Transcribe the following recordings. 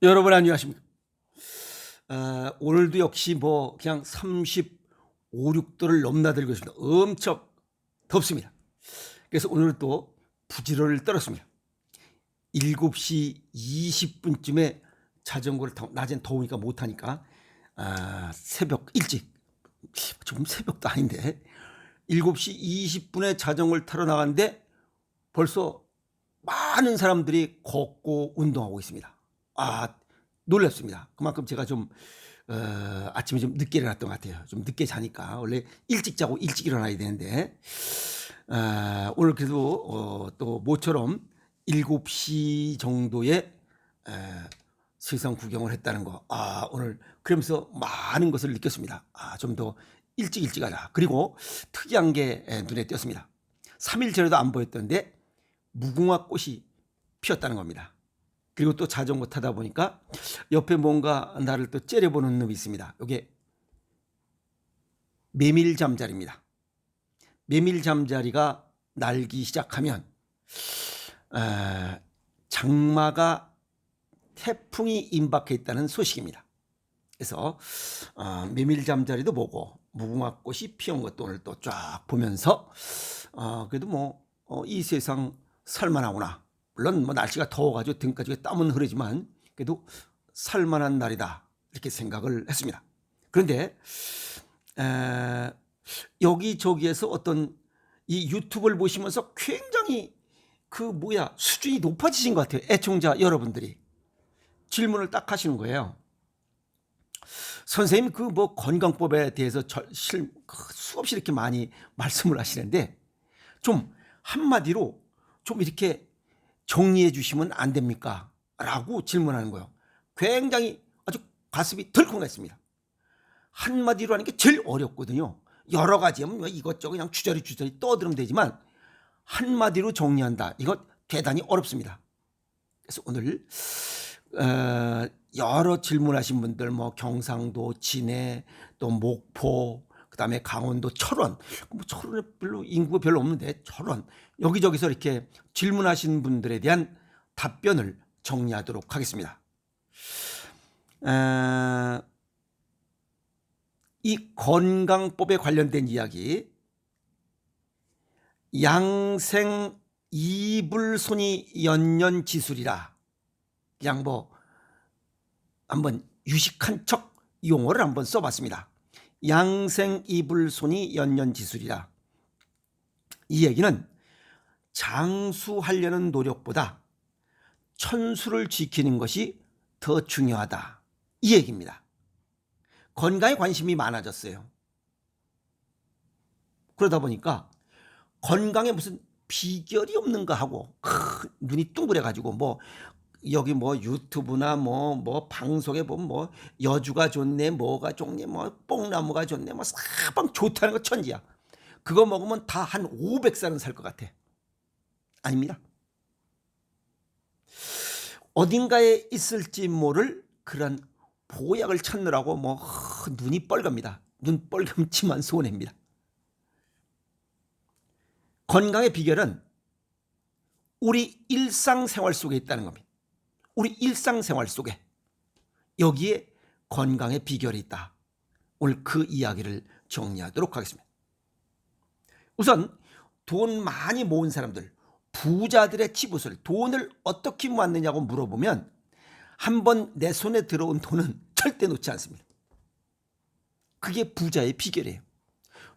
여러분 안녕하십니까? 어, 오늘도 역시 뭐 그냥 35, 6도를 넘나들고 있습니다. 엄청 덥습니다. 그래서 오늘 또 부지런을 떨었습니다. 7시 20분쯤에 자전거를 타고 낮엔 더우니까 못하니까 아, 새벽 일찍 지금 새벽도 아닌데 7시 20분에 자전거를 타러 나갔는데 벌써 많은 사람들이 걷고 운동하고 있습니다. 아 놀랍습니다. 그만큼 제가 좀 어, 아침에 좀 늦게 일어났던 것 같아요. 좀 늦게 자니까 원래 일찍 자고 일찍 일어나야 되는데 아, 오늘 그래도 어, 또 모처럼 7시 정도에 에, 세상 구경을 했다는 거. 아 오늘 그러면서 많은 것을 느꼈습니다. 아 좀 더 일찍 일찍 하자. 그리고 특이한 게 에, 눈에 띄었습니다. 3일 전에도 안 보였던데 무궁화 꽃이 피었다는 겁니다. 그리고 또 자전거 타다 보니까 옆에 뭔가 나를 또 째려보는 놈이 있습니다. 이게 메밀 잠자리입니다. 메밀 잠자리가 날기 시작하면 에, 장마가 태풍이 임박해 있다는 소식입니다. 그래서 어, 메밀 잠자리도 보고 무궁화 꽃이 피운 것도 오늘 또 쫙 보면서 어, 그래도 뭐 이 세상 살만하구나. 물론 뭐 날씨가 더워가지고 등까지 땀은 흐르지만 그래도 살만한 날이다 이렇게 생각을 했습니다. 그런데 에, 여기저기에서 어떤 이 유튜브를 보시면서 굉장히 그 뭐야 수준이 높아지신 것 같아요. 애청자 여러분들이 질문을 딱 하시는 거예요. 선생님 그 뭐 건강법에 대해서 절, 실, 그 수없이 이렇게 많이 말씀을 하시는데 좀 한마디로 좀 이렇게 정리해 주시면 안 됩니까? 라고 질문하는 거예요. 굉장히 아주 가슴이 덜컹했습니다. 한마디로 하는 게 제일 어렵거든요. 여러 가지 뭐 이것저것 그냥 주저리 주저리 떠들면 되지만 한마디로 정리한다. 이거 대단히 어렵습니다. 그래서 오늘 어, 여러 질문하신 분들 뭐 경상도, 진해, 또 목포, 그다음에 강원도 철원, 뭐 철원에 별로 인구가 별로 없는데 철원. 여기저기서 이렇게 질문하신 분들에 대한 답변을 정리하도록 하겠습니다. 어, 이 건강법에 관련된 이야기, 양생 이불손이 연년 지술이라. 그냥 뭐 한번 유식한 척 용어를 한번 써봤습니다. 양생 이불 손이 연년지술이라 이 얘기는 장수하려는 노력보다 천수를 지키는 것이 더 중요하다 이 얘기입니다. 건강에 관심이 많아졌어요. 그러다 보니까 건강에 무슨 비결이 없는가 하고 크, 눈이 둥그래 가지고 뭐 여기 뭐 유튜브나 뭐뭐 방송에 보면 뭐 여주가 좋네 뭐가 좋네 뭐 뽕나무가 좋네 뭐 사방 좋다는 거 천지야. 그거 먹으면 다 한 500살은 살 것 같아. 아닙니다. 어딘가에 있을지 모를 그런 보약을 찾느라고 뭐 허, 눈이 뻘갑니다. 눈 뻘금치만 손해입니다. 건강의 비결은 우리 일상생활 속에 있다는 겁니다. 우리 일상생활 속에 여기에 건강의 비결이 있다. 오늘 그 이야기를 정리하도록 하겠습니다. 우선 돈 많이 모은 사람들, 부자들의 치붓을 돈을 어떻게 모았느냐고 물어보면 한 번 내 손에 들어온 돈은 절대 놓지 않습니다. 그게 부자의 비결이에요.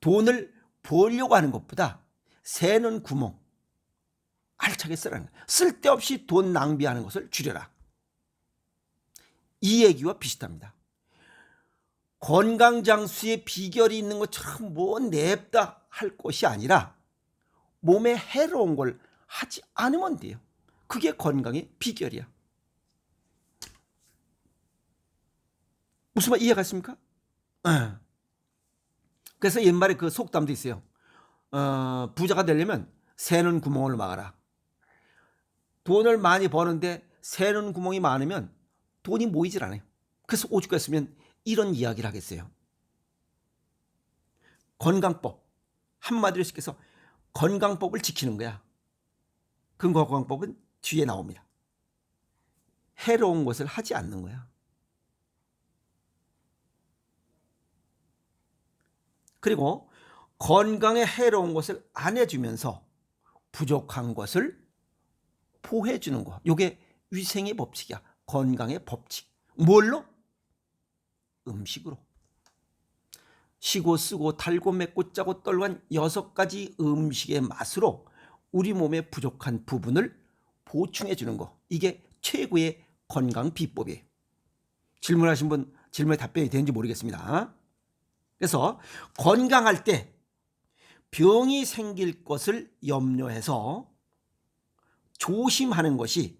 돈을 벌려고 하는 것보다 새는 구멍 알차게 쓰라는 거예요. 쓸데없이 돈 낭비하는 것을 줄여라. 이 얘기와 비슷합니다. 건강 장수의 비결이 있는 것처럼 뭐 냅다 할 것이 아니라 몸에 해로운 걸 하지 않으면 돼요. 그게 건강의 비결이야. 무슨 말 이해 갔습니까? 네. 그래서 옛말에 그 속담도 있어요. 어, 부자가 되려면 새는 구멍을 막아라. 돈을 많이 버는데 새는 구멍이 많으면 돈이 모이질 않아요. 그래서 오죽 했으면 이런 이야기를 하겠어요. 건강법. 한마디로 시켜서 건강법을 지키는 거야. 그 건강법은 뒤에 나옵니다. 해로운 것을 하지 않는 거야. 그리고 건강에 해로운 것을 안 해주면서 부족한 것을 보해주는 거. 요게 위생의 법칙이야. 건강의 법칙. 뭘로? 음식으로. 시고 쓰고 달고 맵고 짜고 떨고한 여섯 가지 음식의 맛으로 우리 몸에 부족한 부분을 보충해 주는 거. 이게 최고의 건강 비법이에요. 질문하신 분 질문에 답변이 되는지 모르겠습니다. 그래서 건강할 때 병이 생길 것을 염려해서 조심하는 것이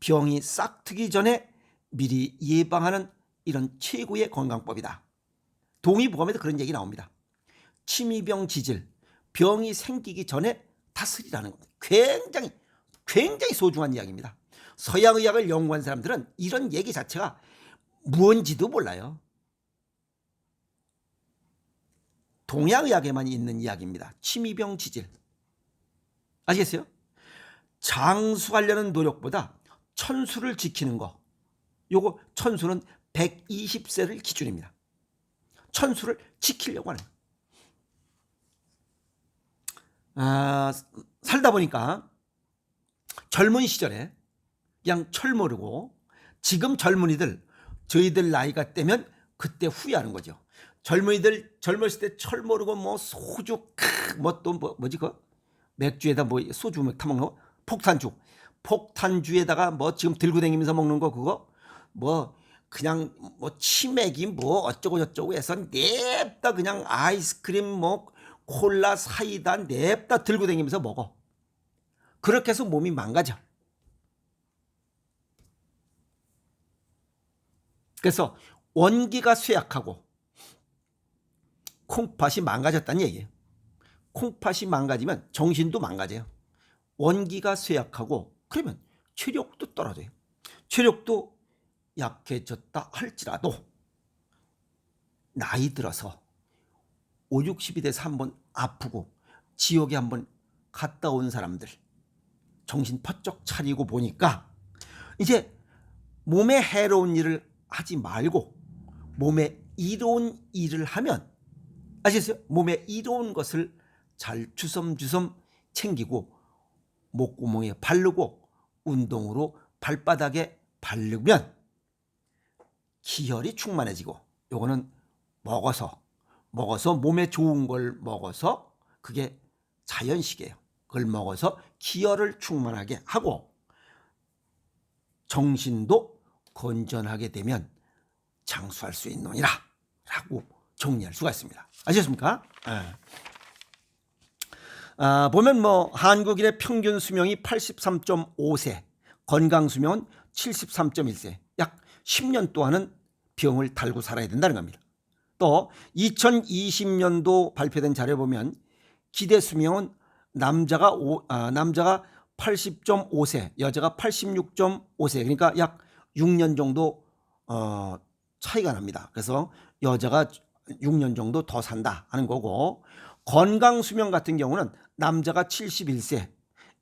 병이 싹트기 전에 미리 예방하는 이런 최고의 건강법이다. 동의보감에도 그런 얘기 나옵니다. 침이병 지질, 병이 생기기 전에 다스리라는 겁니다. 굉장히 굉장히 소중한 이야기입니다. 서양 의학을 연구한 사람들은 이런 얘기 자체가 무언지도 몰라요. 동양 의학에만 있는 이야기입니다. 침이병 지질. 아시겠어요? 장수하려는 노력보다 천수를 지키는 거. 요거 천수는 120세를 기준입니다. 천수를 지키려고 하는. 아, 살다 보니까 젊은 시절에 그냥 철 모르고 지금 젊은이들 저희들 나이가 되면 그때 후회하는 거죠. 젊은이들 젊었을 때 철 모르고 뭐 소주 뭐또 뭐, 뭐지 그 맥주에다 뭐 소주 맥 타 먹는 거 폭탄주 폭탄주에다가 뭐 지금 들고 다니면서 먹는 거 그거 뭐 그냥 뭐 치맥이 뭐 어쩌고 저쩌고 해서 냅다 그냥 아이스크림 뭐 콜라 사이다 냅다 들고 다니면서 먹어. 그렇게 해서 몸이 망가져. 그래서 원기가 쇠약하고 콩팥이 망가졌다는 얘기예요. 콩팥이 망가지면 정신도 망가져요. 원기가 쇠약하고 그러면 체력도 떨어져요. 체력도 약해졌다 할지라도 나이 들어서 5, 60이 돼서 한번 아프고 지옥에 한번 갔다 온 사람들 정신 퍼쩍 차리고 보니까 이제 몸에 해로운 일을 하지 말고 몸에 이로운 일을 하면 아시겠어요? 몸에 이로운 것을 잘 주섬주섬 챙기고 목구멍에 바르고 운동으로 발바닥에 바르면 기혈이 충만해지고 요거는 먹어서 먹어서 몸에 좋은 걸 먹어서 그게 자연식이에요. 그걸 먹어서 기혈을 충만하게 하고 정신도 건전하게 되면 장수할 수 있느니라 라고 정리할 수가 있습니다. 아셨습니까? 네. 아, 보면 뭐 한국인의 평균 수명이 83.5세, 건강 수명은 73.1세, 약 10년 동안은 병을 달고 살아야 된다는 겁니다. 또 2020년도 발표된 자료 보면 기대 수명은 남자가 오, 아, 남자가 80.5세, 여자가 86.5세, 그러니까 약 6년 정도 어, 차이가 납니다. 그래서 여자가 6년 정도 더 산다 하는 거고 건강 수명 같은 경우는 남자가 71세,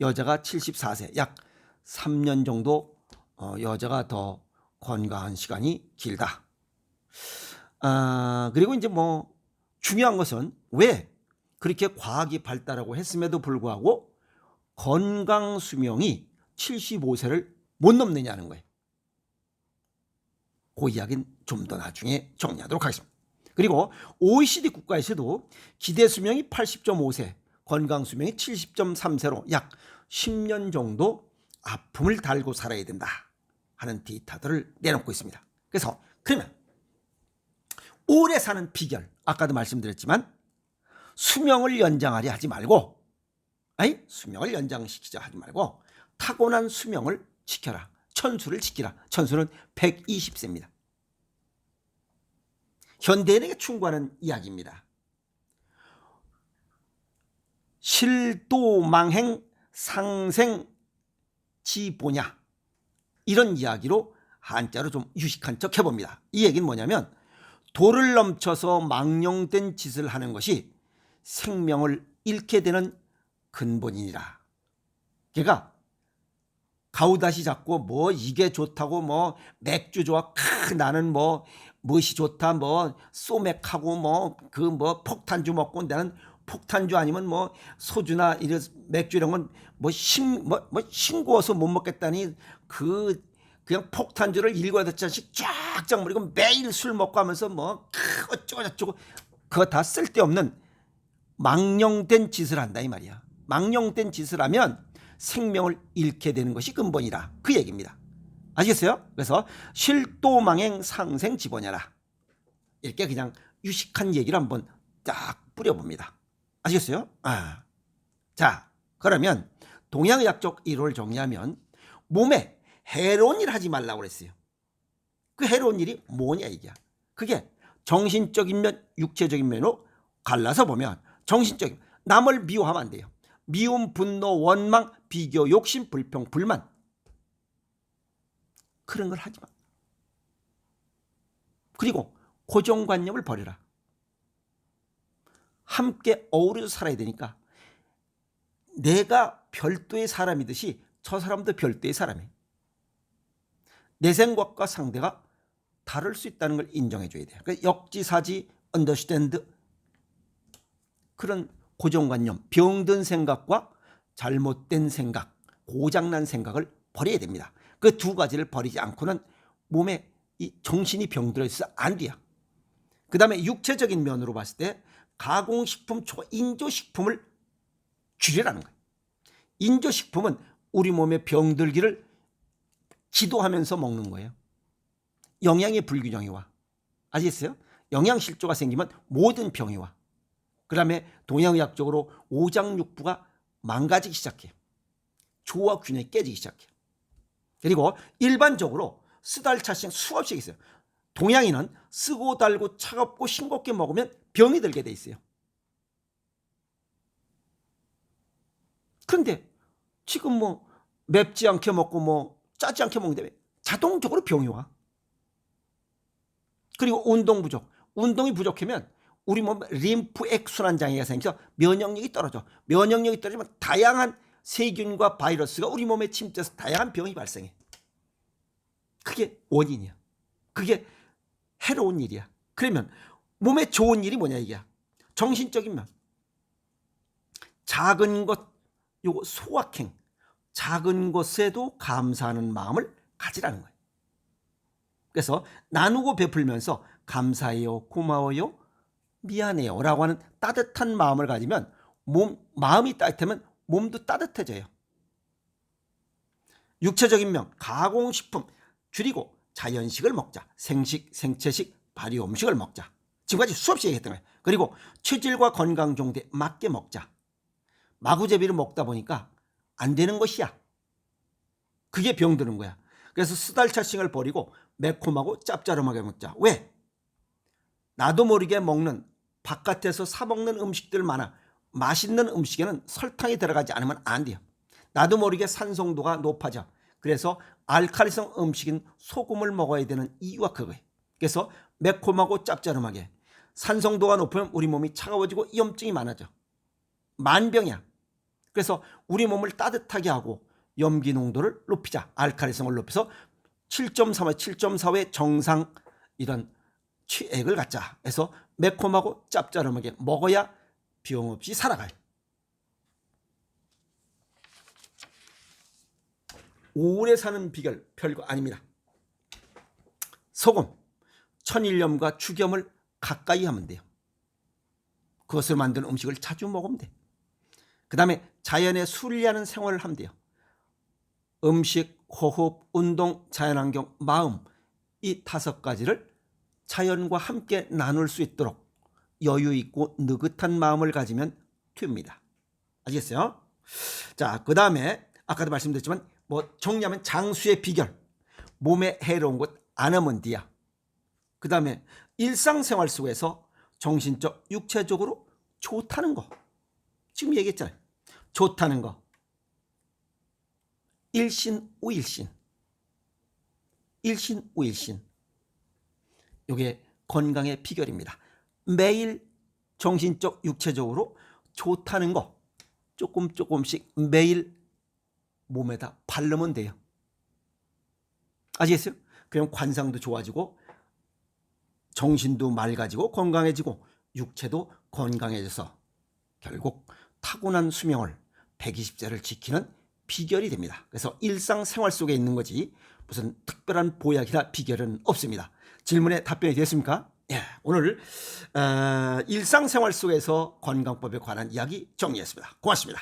여자가 74세, 약 3년 정도 어, 여자가 더 건강한 시간이 길다. 아, 그리고 이제 뭐 중요한 것은 왜 그렇게 과학이 발달하고 했음에도 불구하고 건강 수명이 75세를 못 넘느냐는 거예요. 그 이야기는 좀 더 나중에 정리하도록 하겠습니다. 그리고 OECD 국가에서도 기대 수명이 80.5세, 건강 수명이 70.3세로 약 10년 정도 아픔을 달고 살아야 된다 하는 데이터들을 내놓고 있습니다. 그래서 그러면 오래 사는 비결 아까도 말씀드렸지만 수명을 연장하려 하지 말고 아니 수명을 연장시키자 하지 말고 타고난 수명을 지켜라. 천수를 지키라. 천수는 120세입니다. 현대인에게 충고하는 이야기입니다. 실도망행 상생 지보냐 이런 이야기로 한자로 좀 유식한 척 해봅니다. 이 얘기는 뭐냐면 도를 넘쳐서 망령된 짓을 하는 것이 생명을 잃게 되는 근본이니라. 그러니까 가우다시 잡고 뭐 이게 좋다고 뭐 맥주 좋아 크 나는 뭐 무엇이 좋다 뭐 소맥하고 뭐 그뭐 폭탄주 먹고 나는 폭탄주 아니면 뭐 소주나 이런 맥주 이런 건뭐싱뭐 뭐 싱거워서 못 먹겠다니 그 그냥 폭탄주를 여덟 잔씩 쫙쫙 먹이고 매일 술 먹고 하면서 뭐 크, 어쩌고 저쩌고 그거 다 쓸데없는 망령된 짓을 한다 이 말이야. 망령된 짓을 하면 생명을 잃게 되는 것이 근본이라 그 얘기입니다. 아시겠어요? 그래서 실도망행 상생 지번이라 이렇게 그냥 유식한 얘기를 한번 딱 뿌려봅니다. 아시겠어요? 아. 자, 그러면 동양의학적 이론을 정리하면 몸에 해로운 일 하지 말라고 그랬어요. 그 해로운 일이 뭐냐 이게. 그게 정신적인 면, 육체적인 면으로 갈라서 보면 정신적인 남을 미워하면 안 돼요. 미움, 분노, 원망, 비교, 욕심, 불평, 불만 그런 걸 하지 마. 그리고 고정관념을 버려라. 함께 어우러져 살아야 되니까 내가 별도의 사람이듯이 저 사람도 별도의 사람이에요. 내 생각과 상대가 다를 수 있다는 걸 인정해 줘야 돼요. 그러니까 역지사지, 언더스탠드 그런 고정관념, 병든 생각과 잘못된 생각, 고장난 생각을 버려야 됩니다. 그 두 가지를 버리지 않고는 몸에 이 정신이 병들어 있어 안 돼요. 그 다음에 육체적인 면으로 봤을 때 가공식품, 초인조식품을 줄이라는 거예요. 인조식품은 우리 몸의 병들기를 기도하면서 먹는 거예요. 영양의 불균형이 와. 아시겠어요? 영양실조가 생기면 모든 병이 와. 그 다음에 동양의학적으로 오장육부가 망가지기 시작해요. 조화 균형이 깨지기 시작해요. 그리고 일반적으로 쓰달차싱 수없이 있어요. 동양인은 쓰고 달고 차갑고 싱겁게 먹으면 병이 들게 돼 있어요. 그런데 지금 뭐 맵지 않게 먹고 뭐 짜지 않게 먹는데 자동적으로 병이 와. 그리고 운동 부족. 운동이 부족하면 우리 몸 림프 액순환 장애가 생겨서 면역력이 떨어져. 면역력이 떨어지면 다양한 세균과 바이러스가 우리 몸에 침투해서 다양한 병이 발생해. 그게 원인이야. 그게 해로운 일이야. 그러면 몸에 좋은 일이 뭐냐 이게 정신적인 면. 작은 것 요거 소확행. 작은 것에도 감사하는 마음을 가지라는 거예요. 그래서 나누고 베풀면서 감사해요, 고마워요, 미안해요 라고 하는 따뜻한 마음을 가지면 몸, 마음이 따뜻하면 몸도 따뜻해져요. 육체적인 명, 가공식품 줄이고 자연식을 먹자. 생식, 생채식, 발효 음식을 먹자. 지금까지 수없이 얘기했던 거예요. 그리고 체질과 건강 정도에 맞게 먹자. 마구제비를 먹다 보니까 안 되는 것이야. 그게 병드는 거야. 그래서 수달차싱을 버리고 매콤하고 짭짤하게 먹자. 왜? 나도 모르게 먹는 바깥에서 사 먹는 음식들 많아. 맛있는 음식에는 설탕이 들어가지 않으면 안 돼요. 나도 모르게 산성도가 높아져. 그래서 알칼리성 음식인 소금을 먹어야 되는 이유가 그거예요. 그래서 매콤하고 짭짤하게 산성도가 높으면 우리 몸이 차가워지고 염증이 많아져. 만병이야. 그래서 우리 몸을 따뜻하게 하고 염기 농도를 높이자. 알칼리성을 높여서 7.3와 7.4의 정상 이런 취액을 갖자. 해서 매콤하고 짭짤하게 먹어야 비용 없이 살아가요. 오래 사는 비결 별거 아닙니다. 소금, 천일염과 죽염을 가까이 하면 돼요. 그것을 만든 음식을 자주 먹으면 돼. 그 다음에 자연에 순리하는 생활을 하면 돼요. 음식, 호흡, 운동, 자연환경, 마음 이 다섯 가지를 자연과 함께 나눌 수 있도록 여유 있고 느긋한 마음을 가지면 됩니다. 아시겠어요? 자, 그 다음에 아까도 말씀드렸지만 뭐 정리하면 장수의 비결 몸에 해로운 것 디야. 그 다음에 일상생활 속에서 정신적, 육체적으로 좋다는 거. 지금 얘기했잖아요. 좋다는 거. 일신, 우일신. 일신, 우일신. 이게 건강의 비결입니다. 매일 정신적, 육체적으로 좋다는 거 조금 조금씩 매일 몸에다 바르면 돼요. 아시겠어요? 그럼 관상도 좋아지고 정신도 맑아지고 건강해지고 육체도 건강해져서 결국 타고난 수명을 120세를 지키는 비결이 됩니다. 그래서 일상생활 속에 있는 거지 무슨 특별한 보약이나 비결은 없습니다. 질문에 답변이 됐습니까? 예, 오늘 어, 일상생활 속에서 건강법에 관한 이야기 정리했습니다. 고맙습니다.